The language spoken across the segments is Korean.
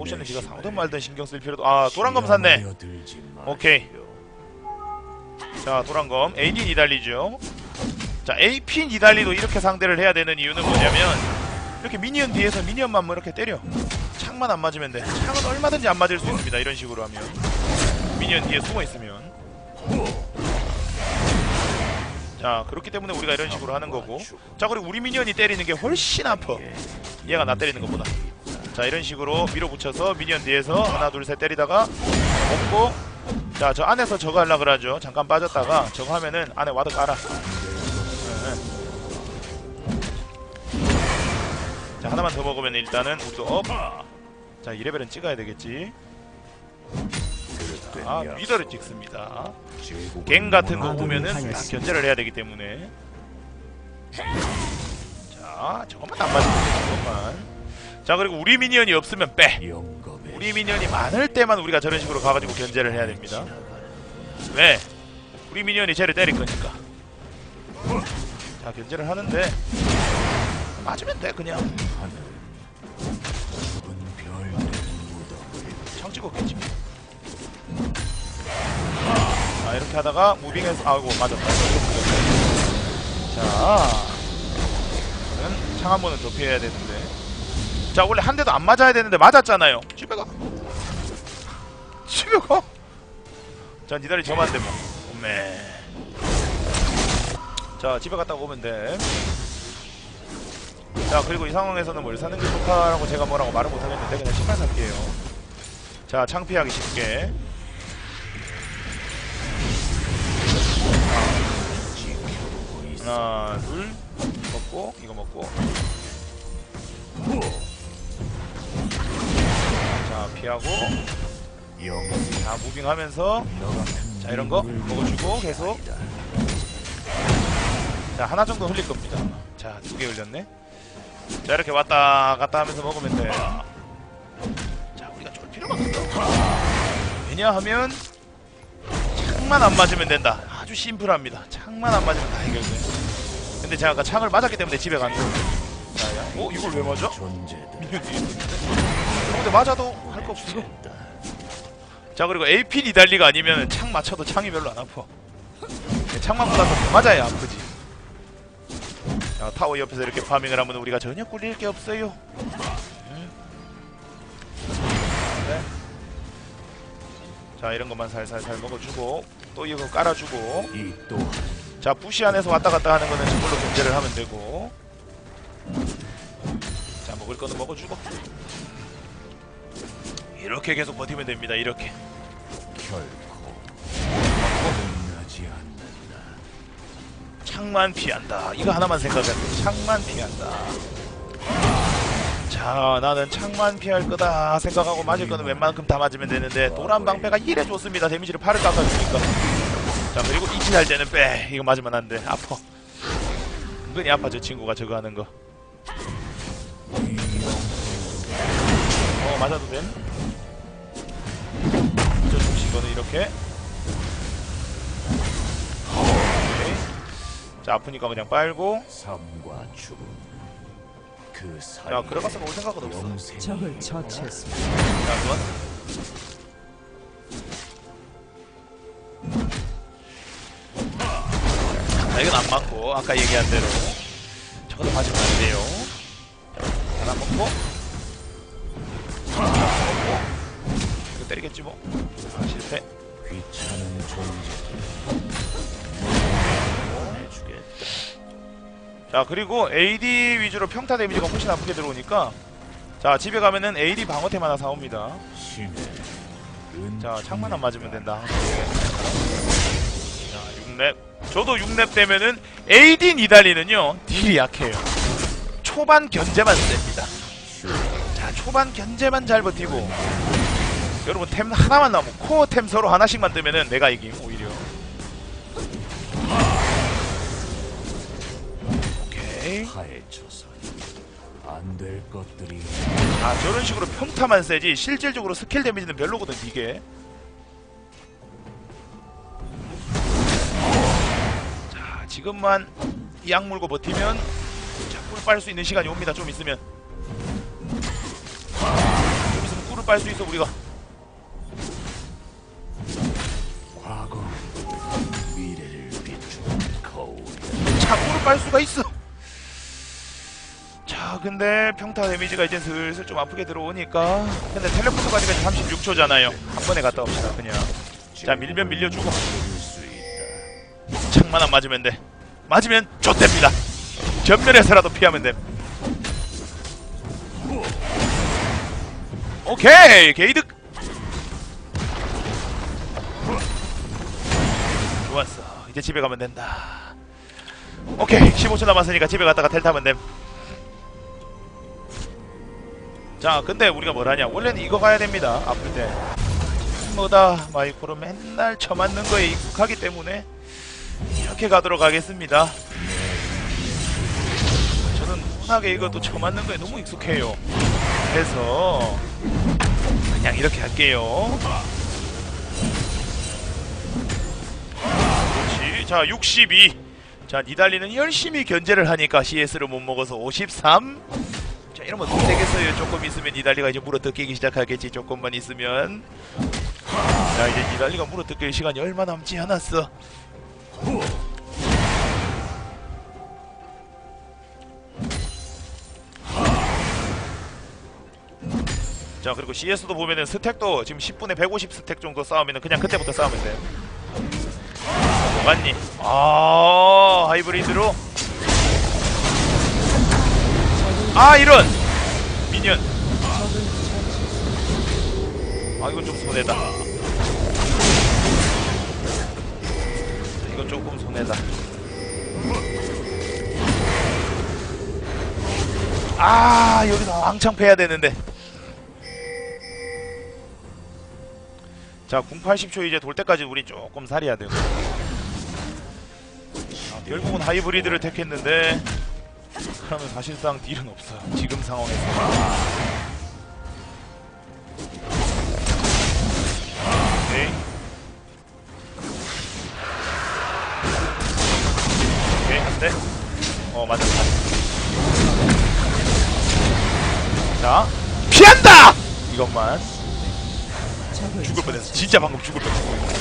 포션은 네가 사오든 말든 신경 쓸 필요도 아 도란검 샀네. 오케이. 자 도란검. AD 니달리죠 자 AP 니달리도 이렇게 상대를 해야 되는 이유는 뭐냐면 이렇게 미니언 뒤에서 미니언만 뭐 이렇게 때려. 창만 안 맞으면 돼. 창은 얼마든지 안 맞을 수 있습니다. 이런 식으로 하면. 미니언 뒤에 숨어 있으면. 자 그렇기 때문에 우리가 이런 식으로 하는 거고. 자 그리고 우리 미니언이 때리는 게 훨씬 아파. 얘가 나 때리는 것보다 자 이런 식으로 밀어붙여서 미니언 뒤에서 하나 둘 셋 때리다가 먹고 자 저 안에서 저거 하려 그러죠. 잠깐 빠졌다가 저거 하면은 안에 와드 깔아. 자 하나만 더 먹으면 일단은 우리도 업자 2레벨은 찍어야 되겠지. 아 미더를 찍습니다. 갱 같은 거 보면은 다 견제를 해야 되기 때문에. 자 저것만 안 맞으면 돼 저것만 자 그리고 우리 미니언이 없으면 빼. 우리 미니언이 많을 때만 우리가 저런 식으로 가가지고 견제를 해야 됩니다. 왜? 우리 미니언이 쟤를 때릴 거니까. 자 견제를 하는데 맞으면 돼 그냥. 창 찍었겠지. 자 이렇게 하다가 무빙해서 아이고 맞았다 자 저는 창한 번은 더 피해야 되는데 자 원래 한 대도 안 맞아야 되는데 맞았잖아요. 집에 가. 집에 가자 니다리 저만데 뭐 오메 자 집에 갔다 오면 돼자 그리고 이 상황에서는 뭘 사는 게 좋다라고 제가 뭐라고 말을 못하겠는데 그냥 신발 살게요. 자 창피하기 쉽게. 하나 둘. 먹고 이거 먹고 자 피하고 자 무빙하면서 자 이런 거 먹어주고 계속. 자 하나 정도 흘릴 겁니다. 자 두 개 흘렸네. 자 이렇게 왔다 갔다 하면서 먹으면 돼자 우리가 쫄 필요가 없어. 왜냐하면 창만 안 맞으면 된다. 아주 심플합니다. 창만 안 맞으면 다 해결돼. 근데 제가 아까 창을 맞았기 때문에 집에 갔는데. 자, 야, 어? 이걸 왜 맞아? 있는데 근데 맞아도 할 거 없어 자 그리고 AP 니달리가 아니면 창 맞춰도 창이 별로 안 아파. 창만 맞아서 더 맞아야 아프지. 자 타워 옆에서 이렇게 파밍을 하면 우리가 전혀 꿀릴 게 없어요. 음. 네. 자 이런 것만 살살살 먹어주고 또 이거 깔아주고. 자 부시 안에서 왔다 갔다 하는 거는 저걸로 견제를 하면 되고. 자 먹을 거는 먹어주고 이렇게 계속 버티면 됩니다 이렇게. 창만 피한다. 이거 하나만 생각해 창만 피한다. 자 나는 창만 피할 거다 생각하고 맞을 거는 웬만큼 다 맞으면 되는데 도란 방패가 이래 좋습니다. 데미지를 8을 깎아주니까. 자 그리고 이치할 때는 빼. 이거 맞으면 안 돼. 아파. 은근히 아파 저 친구가 저거 하는 거. 어, 맞아도 됨. 수 없이 이거는 이렇게. 오케이. 자, 아프니까 그냥 빨고. 삶과 죽음 그 사이 야, 그래봤자 올 생각은 없어. 적을 처치했습니다. 자, 그건. 자, 이건 안 맞고, 아까 얘기한 대로. 저것도 맞으면 안 돼요. 하나 먹고. 때리겠지 뭐. 아, 실패. 귀찮은 존재. 자 그리고 AD 위주로 평타 데미지가 훨씬 아프게 들어오니까 자 집에 가면은 AD 방어템 하나 사옵니다. 자 창만 안 맞으면 된다. 자 6렙. 저도 6렙 되면은 AD 니달리는요 딜이 약해요. 초반 견제만 셉니다. 자 초반 견제만 잘 버티고 여러분 템 하나만 남고 코어 템 서로 하나씩만 뜨면은 내가 이김 오히려. 오케이. 파헤쳐서 안될 것들이 아 저런 식으로 평타만 세지 실질적으로 스킬 데미지는 별로거든 이게. 자 지금만 약 물고 버티면 자 꿀 빨 수 있는 시간이 옵니다 좀 있으면. 좀 있으면 꿀을 빨 수 있어 우리가 빨 수가 있어. 자, 근데 평타 데미지가 이제 슬슬 좀 아프게 들어오니까. 근데 텔레포트 가니까 이제 36초잖아요. 한 번에 갔다 옵시다, 그냥. 자, 밀면 밀려주고. 창만 안 맞으면 돼. 맞으면 좆됩니다. 전면에서라도 피하면 돼. 오케이, 게이득. 좋았어. 이제 집에 가면 된다. 오케이, 15초 남았으니까 집에 갔다가 텔 타면 됨. 자, 근데 우리가 뭘 하냐? 원래는 이거 가야 됩니다. 아플 때. 뭐다 마이크로 맨날 쳐맞는 거에 익숙하기 때문에 이렇게 가도록 하겠습니다. 저는 워낙에 이것도 쳐맞는 거에 너무 익숙해요. 그래서 그냥 이렇게 할게요. 그렇지. 자, 62. 자, 니달리는 열심히 견제를 하니까 CS를 못 먹어서 53. 자, 이러면 돈 되겠어요. 조금 있으면 니달리가 이제 물어뜯기기 시작하겠지. 조금만 있으면. 자, 이제 니달리가 물어뜯길 시간이 얼마 남지 않았어. 자 그리고 CS도 보면은 스택도 지금 10분에 150 스택 정도 싸우면은 그냥 그때부터 싸우면 돼. 뭐갔니? 아 하이브리드로. 아 이런 미니언. 아 이건 좀 손해다. 이건 조금 손해다. 아 여기서 왕창 패야 되는데. 자, 궁 80초 이제 돌 때까지 우리 조금 살이야 되고. 아, 결국은 하이브리드를 택했는데 그러면 사실상 딜은 없어. 지금 상황에서. 한 대. 어, 맞았다. 자, 피한다! 이것만. 죽을 뻔했어. 진짜 방금 죽을 뻔했어.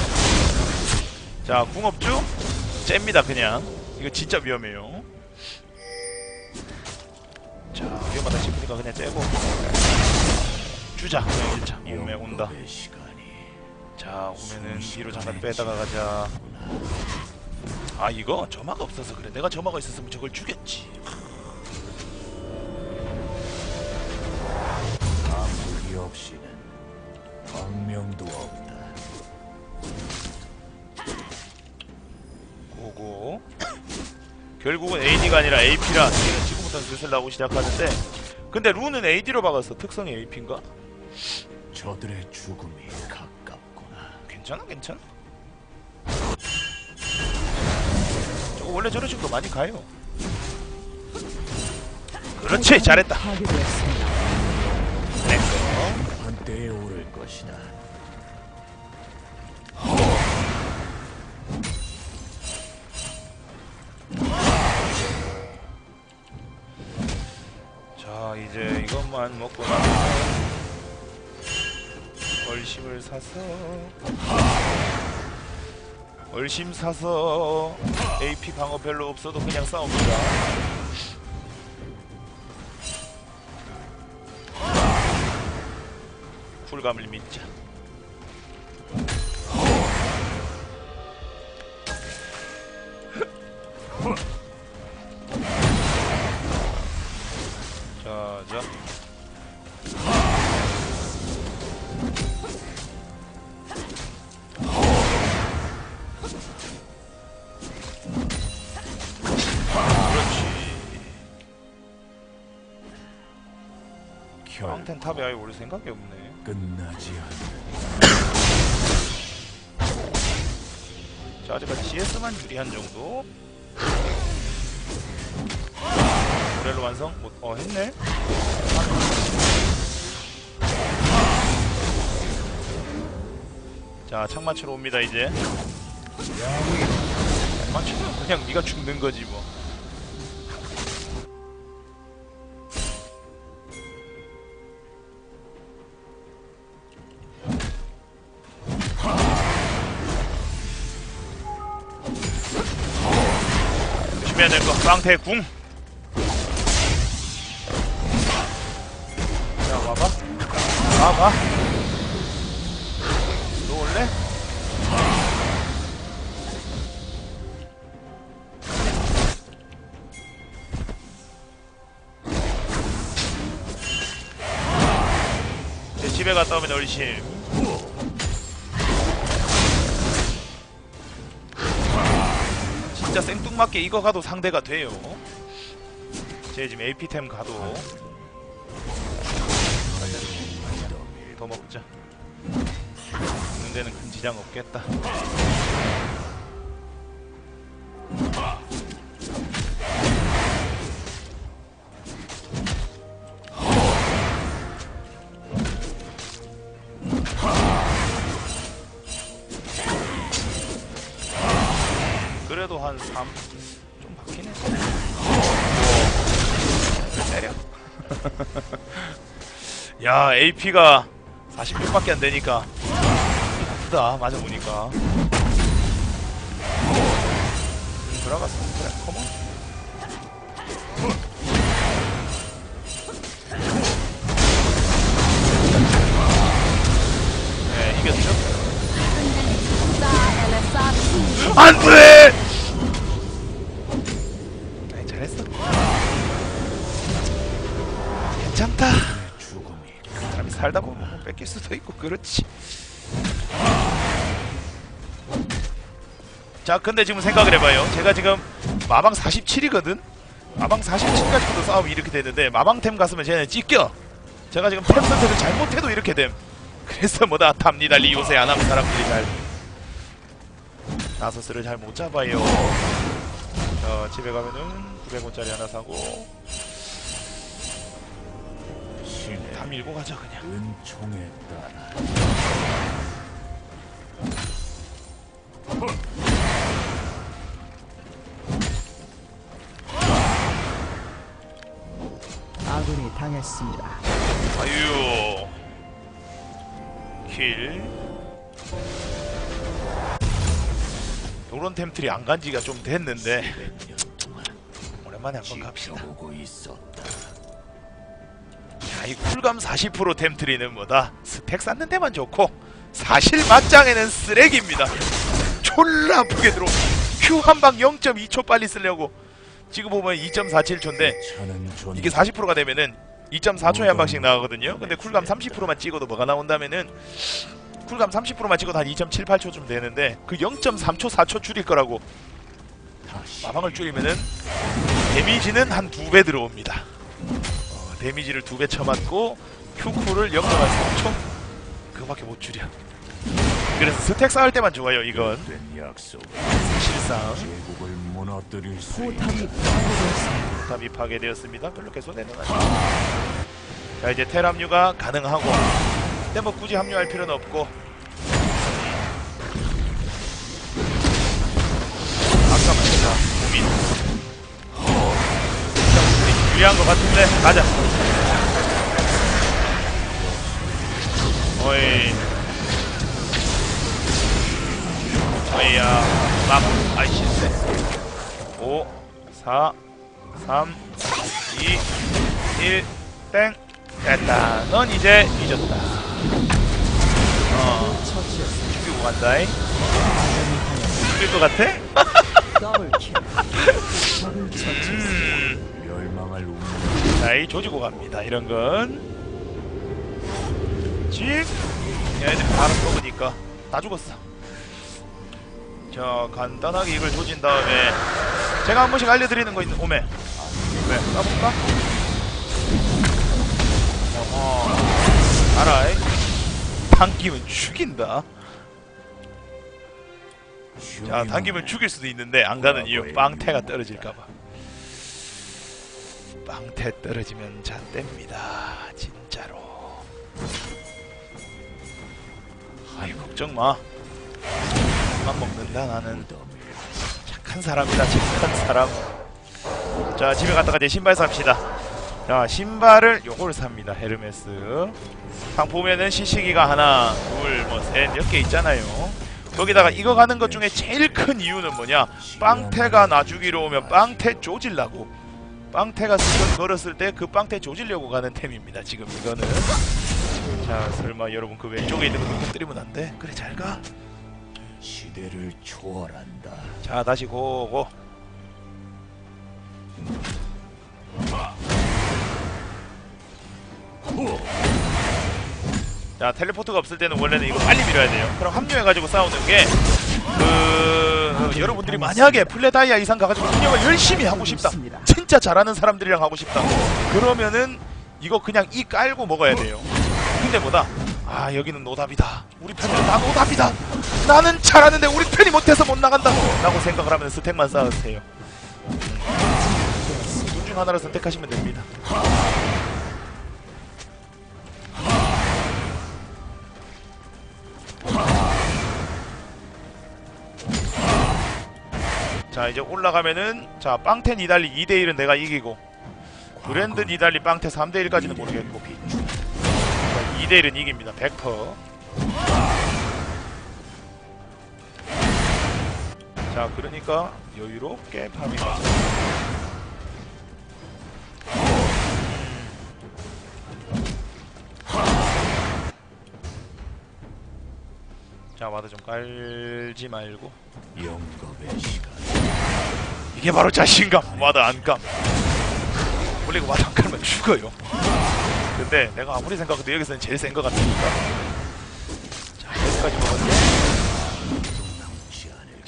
자, 궁업주 잽니다 그냥. 이거 진짜 위험해요. 자, 위험하다 싶으니까 그냥 째고 주자. 그냥 1차. 오메 온다. 자, 오면은 뒤로 잠깐 빼다가 가자. 아, 이거 점화가 없어서 그래. 내가 점화가 있었으면 저걸 죽였지. 아무리 없이는 광명도 없다 오고 결국은 AD가 아니라 AP라. 지금부터 슬슬 나오기 시작하는데. 근데 룬은 AD로 박았어. 특성이 AP인가? 저들의 죽음이 가깝구나. 괜찮아 괜찮아. 저거 원래 저런 식으로 많이 가요. 그렇지 잘했다. 한때에 오를 것이다 자 이제 이것만 먹고 나면 얼심을 사서. 얼심 사서 AP 방어 별로 없어도 그냥 싸웁니다. 쿨감을 믿자 자, 탑에 아예 올 생각이 없네. 끝나지 않는 자, 아직까지 CS만 유리한 정도. 모렐로 완성? 못, 어, 했네? 자, 창 맞추러 옵니다, 이제. 맞추면 그냥 네가 죽는 거지, 뭐. 빵태 궁. 자 와봐. 와봐. 너 올래? 이제 집에 갔다 오면 얼심. 진짜 생뚱맞게 이거 가도 상대가 돼요. 제 지금 AP템 가도 더 먹자. 먹는 데는 큰 지장 없겠다. 그래도 한 3. 좀 바뀌네. 때려. 야, AP가 46밖에 안 되니까 아프다. 맞아 보니까. 음, 들어갔어. 그래, 컴온. 네, 이겼죠? 안 돼! 살다 보면 뭐 뺏길 수도 있고 그렇지. 자, 근데 지금 생각을 해봐요. 제가 지금 마방 47이거든. 마방 47까지도 싸움이 이렇게 되는데 마방템 갔으면 쟤는 찢겨. 제가 지금 템 선택을 잘못해도 이렇게 됨. 그래서 뭐다 탑니달리 요새 안 하는 사람들이 잘 나서스를 잘 못 잡아요. 자, 집에 가면은 900원짜리 하나 사고 다 밀고 가자 그냥. 은총에 따라 아군이 당했습니다. 아유 킬 요런 템들이 안 간지가 좀 됐는데 오랜만에 한번 갑시다. 야, 이 쿨감 40% 템트리는 뭐다? 스택 쌓는 데만 좋고 사실 맞짱에는 쓰레기입니다. 졸라 아프게 들어. Q 한 방 0.2초 빨리 쓰려고. 지금 보면 2.47초인데 저는 존 이게 40%가 되면은 2.4초에 한 방씩 나가거든요. 근데 쿨감 30%만 찍어도 뭐가 나온다면은 쿨감 30%만 찍어도 한 2.78초쯤 되는데 그 0.3초 4초 줄일 거라고. 마방을 줄이면은 데미지는 한 두 배 들어옵니다. 어, 데미지를 두 배 쳐맞고 Q쿨을 0.3초 그거밖에 못 줄여. 그래서 스택 쌓을 때만 좋아요 이건. 실상 제국을 무너뜨릴 수 있다. 포탑이 파괴되었습니다. 그렇게 손해는 아니죠. 자 이제 테랍류가 가능하고 근데 뭐 굳이 합류할 필요는 없고 아까만 자 고민 자, 유리한 것 같 은데 가자 어이 어이야 막 아이씨 5 4 3 2 1땡 됐다 넌 이제 잊었다 어. 죽이고 간다잉 당했습니다. 죽일 것 같아? 음. 자이 조지고 갑니다. 이런 건. 집? 얘네들 바로 먹으니까 다 죽었어. 자 간단하게 이걸 조진 다음에 제가 한 번씩 알려드리는 거 있는 오메 왜 까볼까? 어허. 알아이. 당기면 죽인다. 자 당기면 죽일 수도 있는데 안 가는 이유 빵태가 떨어질까봐 빵태 떨어지면 잣됩니다 진짜로 아이 걱정 마. 만 먹는다 나는 착한 사람이다 착한 사람. 자 집에 갔다가 이제 신발 삽시다. 자 신발을 요걸 삽니다 헤르메스. 상 보면은 시시기가 하나, 둘, 뭐셋몇 개 있잖아요. 거기다가 이거 가는 것 중에 제일 큰 이유는 뭐냐 빵태가 나주기로 오면 빵태 조질라고 빵태가 스턴 걸었을 때 그 빵태 조질려고 가는 템입니다 지금 이거는 자 설마 여러분 그 왼쪽에 있는 거 건드리면 안 돼? 그래 잘 가 시대를 초월한다. 자 다시 고고 자 텔레포트가 없을 때는 원래는 이거 빨리 밀어야 돼요 그럼 합류해가지고 싸우는 게 그... 여러분들이 만약에 플레다이아 이상 가가지고 운영을 열심히 하고 싶다. 진짜 잘하는 사람들이랑 하고 싶다. 그러면은 이거 그냥 이 깔고 먹어야 돼요. 근데 뭐다? 아 여기는 노답이다. 우리 편은 다 노답이다. 나는 잘하는데 우리 편이 못해서 못 나간다 라고 생각을 하면 스택만 쌓으세요. 둘중 하나를 선택하시면 됩니다 자 이제 올라가면은 자 빵테 니달리 2대1은 내가 이기고 브랜드 니달리 빵테 3대1까지는 모르겠고. 2대1은 이깁니다. 100%. 자 그러니까 여유롭게 파밍하자 자 와드 좀 깔지 말고. 영겁의 시간. 이게 바로 자신감 와드 안감. 원래 이거 와드 안 깔면 죽어요. 근데 내가 아무리 생각해도 여기서는 제일 센 것 같으니까. 자 여기까지 먹었네.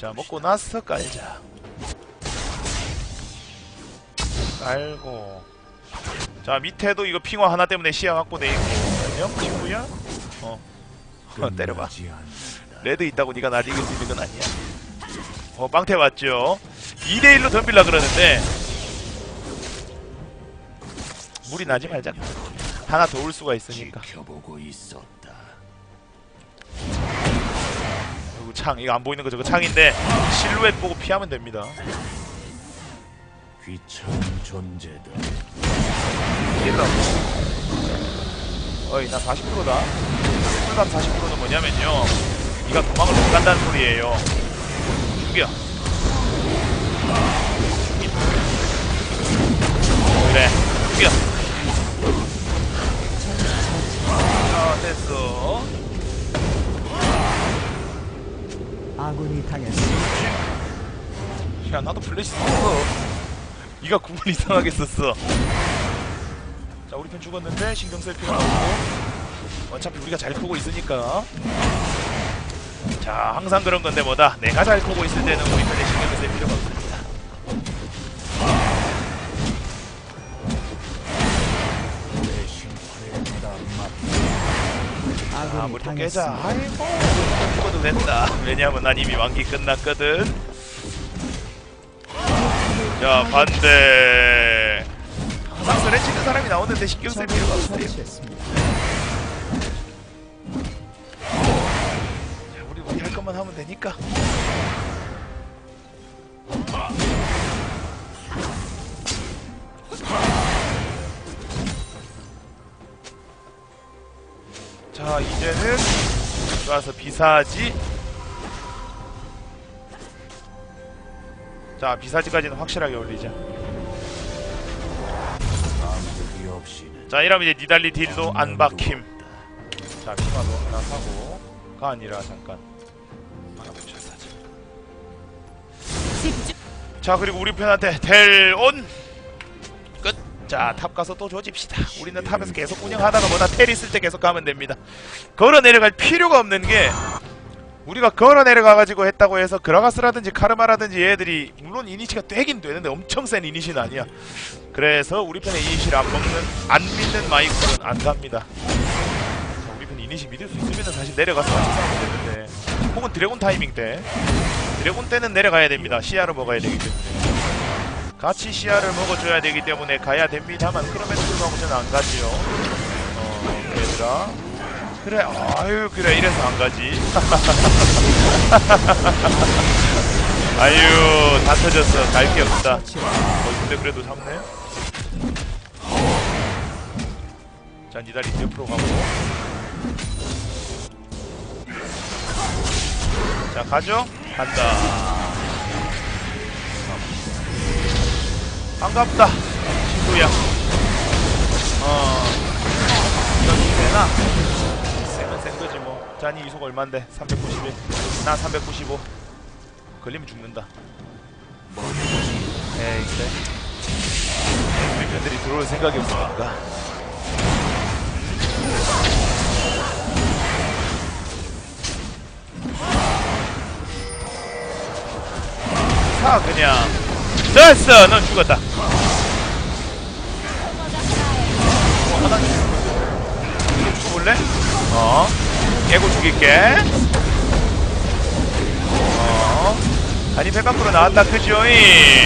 자 먹고 나서 깔자. 깔고. 자 밑에도 이거 핑화 하나 때문에 시야 확보돼 안녕 친구야? 어. 어, 때려봐. 레드 있다고 네가 날 이길 수 있는 건 아니야. 어 빵태 맞죠 2대1로 덤빌라 그러는데 무리 나지 말자. 하나 더 올 수가 있으니까. 지켜보고 있었다. 그리고 창 이거 안 보이는 거 저거 창인데 실루엣 보고 피하면 됩니다. 귀찮은 존재들. 일러. 어이 나 40%다. 풀감 40%는 뭐냐면요. 니가 도망을 못 간다는 소리예요. 죽여 그래. 죽여 자 됐어. 아군이 당했습니다. 야 나도 플래시 썼어. 니가 구분 이상하게 썼어. 자 우리 편 죽었는데 신경 쓸 필요 없고. 어차피 우리가 잘 크고 있으니까. 자 항상 그런 건데 뭐다? 내가 잘 크고 있을 때는 우리 편에 신경을 쓸 필요가 없습 아 우리 편 깨자. 아이고 편 죽어도 된다 왜냐면 난 이미 만기 끝났거든 자 반대 항상 쓰레 치는 사람이 나오는데 신경 쓸 필요가 없어요. 자, 우리 우리 할 것만 하면 되니까. 들어와서 비사지. 자, 비사지까지는 확실하게 올리자. 자, 이러면 이제 니달리 딜도 안 박힘. 자, 피마도 하나 사고. 가 아니라 잠깐. 자, 그리고 우리 편한테 끝. 자, 탑 가서 또 조집시다. 우리는 탑에서 계속 운영하다가 뭐다 텔 있을 때 계속 가면 됩니다. 걸어 내려갈 필요가 없는 게 우리가 걸어 내려가 가지고 했다고 해서 그라가스라든지 카르마라든지 얘들이 물론 이니시가 되긴 되는데 엄청 센 이니시는 아니야. 그래서 우리 편의 이니시를 안 먹는 안 믿는 마이크는 안 갑니다. 자, 우리 편 이니시 믿을 수 있으면 사실 내려가서 싸우면 되는데 혹은 드래곤 타이밍 때 드래곤 때는 내려가야 됩니다. 시야를 먹어야 되기 때문에 같이 시야를 먹어줘야 되기 때문에 가야 됩니다만 그럼에도 불구하고 저는 안 가지요. 어, 얘들아. 그래, 아유, 그래, 이래서 안 가지. 아유, 다 터졌어. 갈 게 없다. 어, 근데 그래도 잡네. 자, 니달리 옆으로 가고. 자, 자 가죠 간다 반갑다 친구야. 어 이건 되나? 세면 센 거지 뭐. 자니 이속 얼만데? 391나 395 걸리면 죽는다. 에이 그래. 우리 팬들이 들어올 생각이 없으니까. 사 그냥. 됐어! 넌 죽었다 어, 하나 죽어볼래? 어. 깨고 죽일게. 어. 간이 배 밖으로 나왔다 그죠이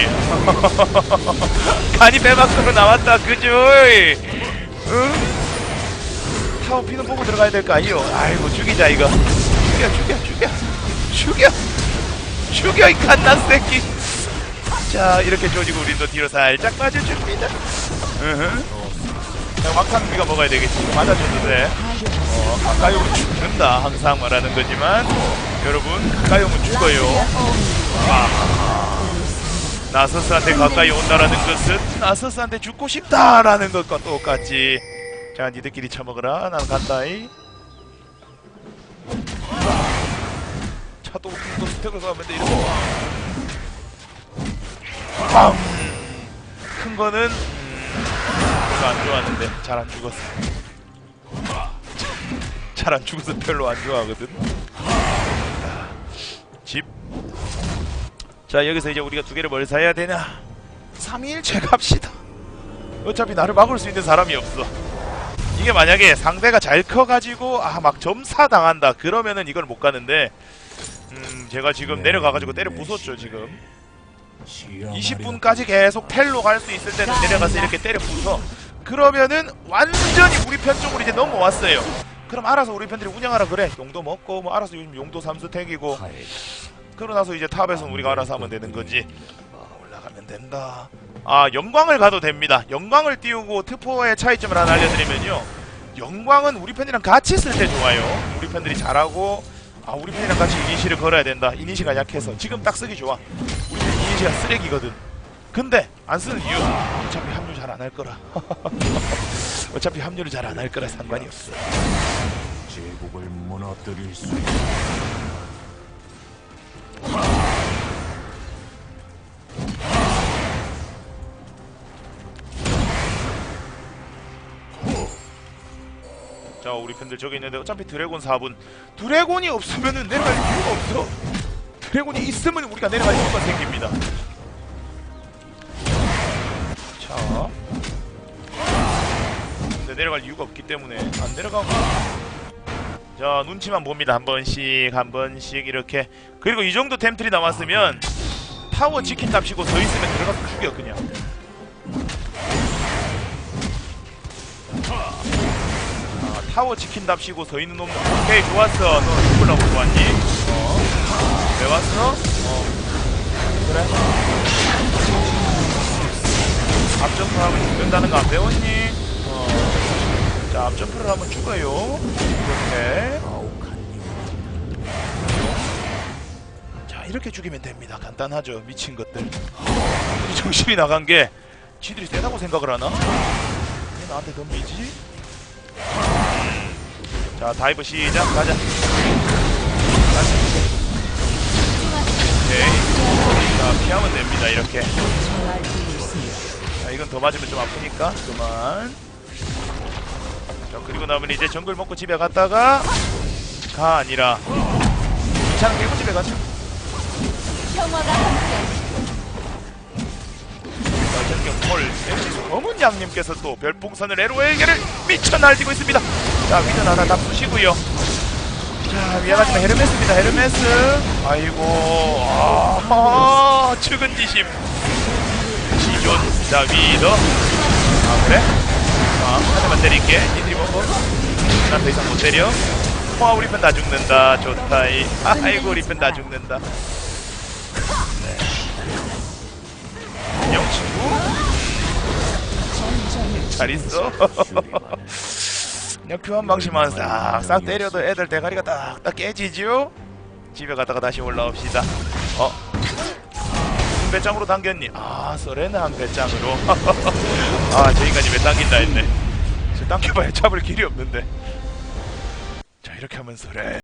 간이 배 밖으로 나왔다 그죠이 응? 타워 피는 보고 들어가야 될 거 아니요 아이고 죽이자 이거. 죽여 죽여 죽여. 죽여. 죽여 이 갓난 새끼. 자 이렇게 조지고 우리도 뒤로 살짝 빠져줍니다. 으흠. 자 막상 우리가 먹어야 되겠지. 맞아줘도 돼 어, 가까이 오면 죽는다. 항상 말하는 거지만. 여러분 가까이 오면 죽어요. 아, 나서스한테 가까이 온다라는 것은 나서스한테 죽고 싶다라는 것과 똑같지 자 니들끼리 처먹어라. 난 간다이. 차도 또 스택을 가면 돼 이러고 빵! 큰 거는 음, 별로 안 좋아하는데. 잘 안 죽었어 잘 안 죽어서 별로 안 좋아하거든. 집. 자 여기서 이제 우리가 두 개를 뭘 사야 되냐? 3일째 갑시다. 어차피 나를 막을 수 있는 사람이 없어. 이게 만약에 상대가 잘 커가지고 아 막 점사 당한다. 그러면은 이걸 못 가는데 음 제가 지금 내려가가지고 때려 부쉈죠 지금. 20분까지 계속 텔로 갈 수 있을 때는 내려가서 이렇게 때려 부숴. 그러면은 완전히 우리 편 쪽으로 이제 넘어왔어요 그럼 알아서 우리 편들이 운영하라 그래. 용도 먹고 뭐 알아서 요즘 용도 삼수택이고. 그러고 나서 이제 탑에서는 우리가 알아서 하면 되는 거지. 아, 올라가면 된다. 아 영광을 가도 됩니다. 영광을 띄우고 트포의 차이점을 하나 알려드리면요. 영광은 우리 편이랑 같이 쓸때 좋아요. 우리 편들이 잘하고 아 우리 편이랑 같이 이니시를 걸어야 된다. 이니시가 약해서 지금 딱 쓰기 좋아. 우리 편 이니시가 쓰레기거든 근데 안 쓰는 이유 어차피 합류 잘 안 할 거라. 어차피 합류를 잘 안 할 거라 상관이 없어. 제국을 무너뜨릴 수 있다. 자 우리 팬들 저기 있는데 어차피 드래곤 4분 드래곤이 없으면은 내려갈 이유가 없어. 드래곤이 있으면 우리가 내려갈 이유가 생깁니다 내려갈 이유가 없기 때문에 안 내려가고 자 눈치만 봅니다 한 번씩 한 번씩 이렇게 그리고 이 정도 템트리 남았으면 타워 지킨 답시고 서 있으면 들어가서 죽여 그냥 아, 타워 지킨답시고 서 있는 놈 오케이 좋았어 너 누구라고 왔니? 어? 왜 왔어? 어 그래 앞점프 하면 죽는다는 거 안 배웠니? 앞점프를 하면 죽어요. 이렇게. 자 이렇게 죽이면 됩니다. 간단하죠 미친 것들. 우리 정신이 나간 게 지들이 세다고 생각을 하나? 왜 나한테 덤비지? 자 다이브 시작. 가자 가자. 오케이. 자 피하면 됩니다 이렇게. 자 이건 더 맞으면 좀 아프니까. 그만 자 그리고 나면 이제 정글 먹고 집에 갔다가 가 아니라 귀찮은 깨고 집에 가자 평화가 함께 자, 전경 콜 MC 검은 양님께서 또 별풍선을 에로에게를 미쳐 날뛰고 있습니다. 자, 위전 하나 다 푸시고요. 자, 미안하지만 헤르메스입니다. 헤르메스. 아이고, 아, 죽은 지심. 지존, 자, 위더. 아, 그래? 아, 한 대만 때릴게. 먹어. 난더 이상 못 때려. 와, 우리 편 다 죽는다. 좋다. 이. 아이고, 우리 편 다 죽는다. 안녕 친구 잘 있어 그냥 교환 방식만 싹싹 때려도 애들 대가리가 딱딱 깨지죠 집에 갔다가 다시 올라옵시다. 어? 배짱으로 당겼니? 아, 소렌은 한 배짱으로. 아, 저 인간이 왜 당긴다 했네. 저 당겨봐야 잡을 길이 없는데. 자, 이렇게 하면 소렌.